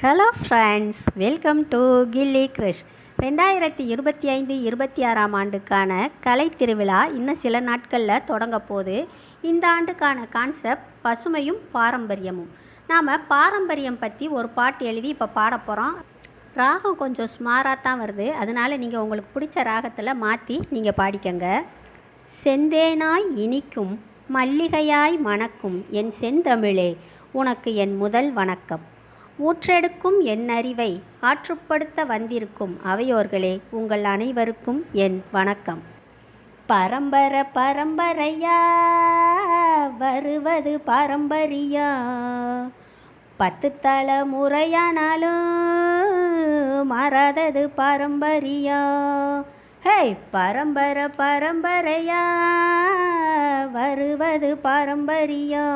Hello friends welcome to Gilli Krish ரெண்டாயிரத்தி இருபத்தி ஐந்து இருபத்தி ஆறாம் ஆண்டுக்கான கலை திருவிழா இன்னும் சில நாட்களில் தொடங்க போது இந்த ஆண்டுக்கான கான்செப்ட் பசுமையும் பாரம்பரியமும். நாம் பாரம்பரியம் பற்றி ஒரு பாட்டு எழுதி இப்போ பாட போகிறோம் ராகம் கொஞ்சம் ஸ்மாராக தான் வருது. அதனால் நீங்கள் உங்களுக்கு பிடிச்ச ராகத்தில் மாற்றி நீங்கள் பாடிக்கங்க. செந்தேனாய் இனிக்கும் மல்லிகையாய் மணக்கும் என் செந்தமிழே உனக்கு என் முதல் வணக்கம். ஊற்றெடுக்கும் என் அறிவை ஆற்றுப்படுத்த வந்திருக்கும் அவையோர்களே உங்கள் அனைவருக்கும் என் வணக்கம். பரம்பர பரம்பரையா வருவது பாரம்பரியா? பத்து தலைமுறையானாலும் மாறாதது பாரம்பரியா? ஹே பரம்பர பரம்பரையா வருவது பாரம்பரியா?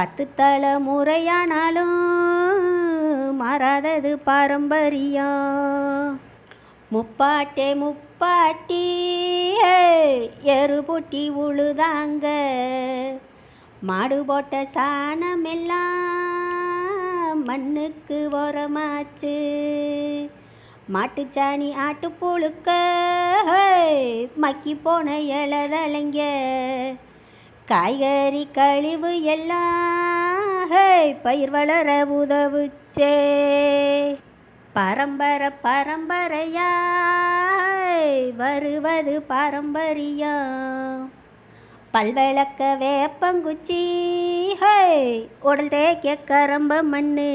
பத்து தலைமுறையானாலும் மாறாதது பாரம்பரியம். முப்பாட்டே முப்பாட்டி எருபொட்டி உழுதாங்க. மாடு போட்ட சாணமெல்லாம் மண்ணுக்கு உரமாச்சு மாட்டுச்சாணி ஆட்டுப்புழுக்க மக்கி போன இலதலைங்க காய்கறி கழிவு எல்லாம் பயிர் வளர உதவுச்சே. பரம்பர பரம்பரையாய் வருவது பாரம்பரியம் பல்விளக்க வேப்பங்குச்சி ஹை உடல் தேய்க்க கரம்ப மண்ணு.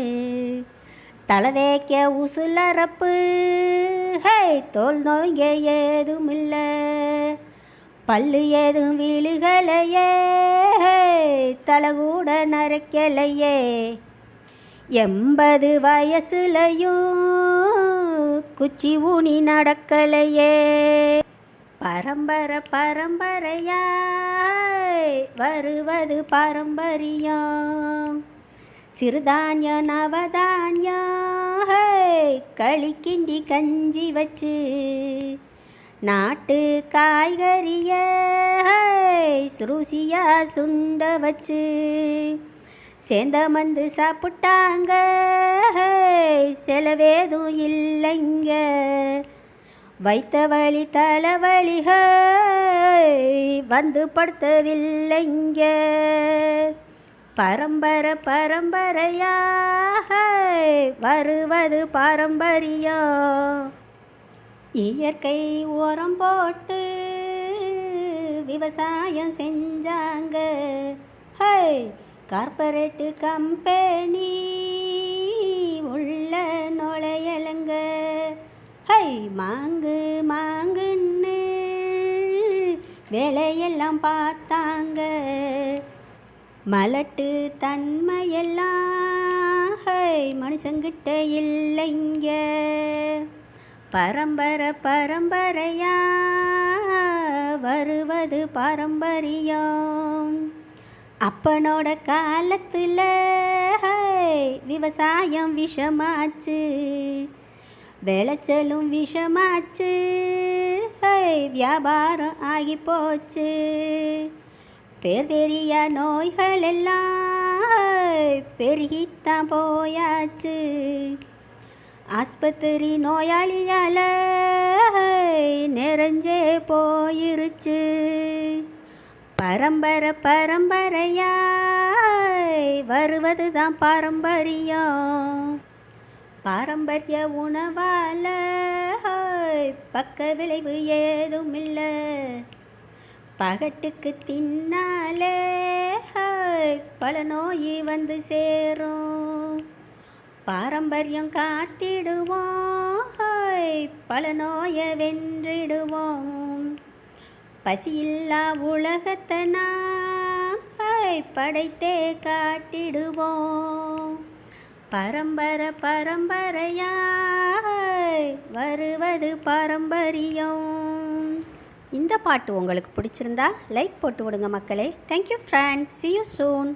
தலை தேய்க்க உசுலரப்பு ஹை தோல் நோய்க ஏதும் இல்லை பல்லு ஏதும் விழுகலையே. தலகூட நரைக்கலையே. எண்பது வயசுலையும் குச்சி ஊனி நடக்கலையே. பரம்பர பரம்பரையாய் வருவது பாரம்பரியம். சிறுதானிய நவதானியா களிக்கிண்டி கஞ்சி வச்சு நாட்டு காய்கறிய ருசியா சுண்ட வச்சு. சேந்தமந்து சாப்பிட்டாங்க செலவேதும் இல்லைங்க. வைத்த வழி தலைவலிக வந்து படுத்ததில்லைங்க. பரம்பர பரம்பரையாக வருவது பாரம்பரியம். இயற்கை உரம் போட்டு விவசாயம் செஞ்சாங்க. ஹை கார்பரேட்டு கம்பெனி உள்ள நுழையலங்க. ஹை மாங்கு மாங்குன்னு வேலையெல்லாம் பார்த்தாங்க. மலட்டு தன்மையெல்லாம் ஹை மனுஷங்கிட்ட இல்லைங்க. பரம்பர பரம்பரையா வருவது பாரம்பரியம் அப்பனோட காலத்தில் விவசாயம் விஷமாச்சு. விளைச்சலும் விஷமாச்சு. ஹை, வியாபாரம் ஆகி போச்சு. பேர் தெரிய நோய்கள் எல்லாம் பெருகித்தான் போயாச்சு. ஆஸ்பத்திரி நோயாளியால நிறைஞ்சே போயிருச்சு. பரம்பரை பரம்பரையாய் வருவது தான் பாரம்பரியம். பாரம்பரிய உணவால் பக்க விளைவு ஏதும் இல்லை பகட்டுக்கு தின்னாலே பல நோய் வந்து சேரும். பாரம்பரியம் காத்திடுவோம். ஹாய், பல நோயை வென்றிடுவோம் பசியில்லா உலகத்தை நாம் ஹாய், படைத்தே காட்டிடுவோம். பரம்பர பரம்பரையாய் வருவது பாரம்பரியம். இந்த பாட்டு உங்களுக்கு பிடிச்சிருந்தா லைக் போட்டு விடுங்க மக்களே. Thank you friends see you soon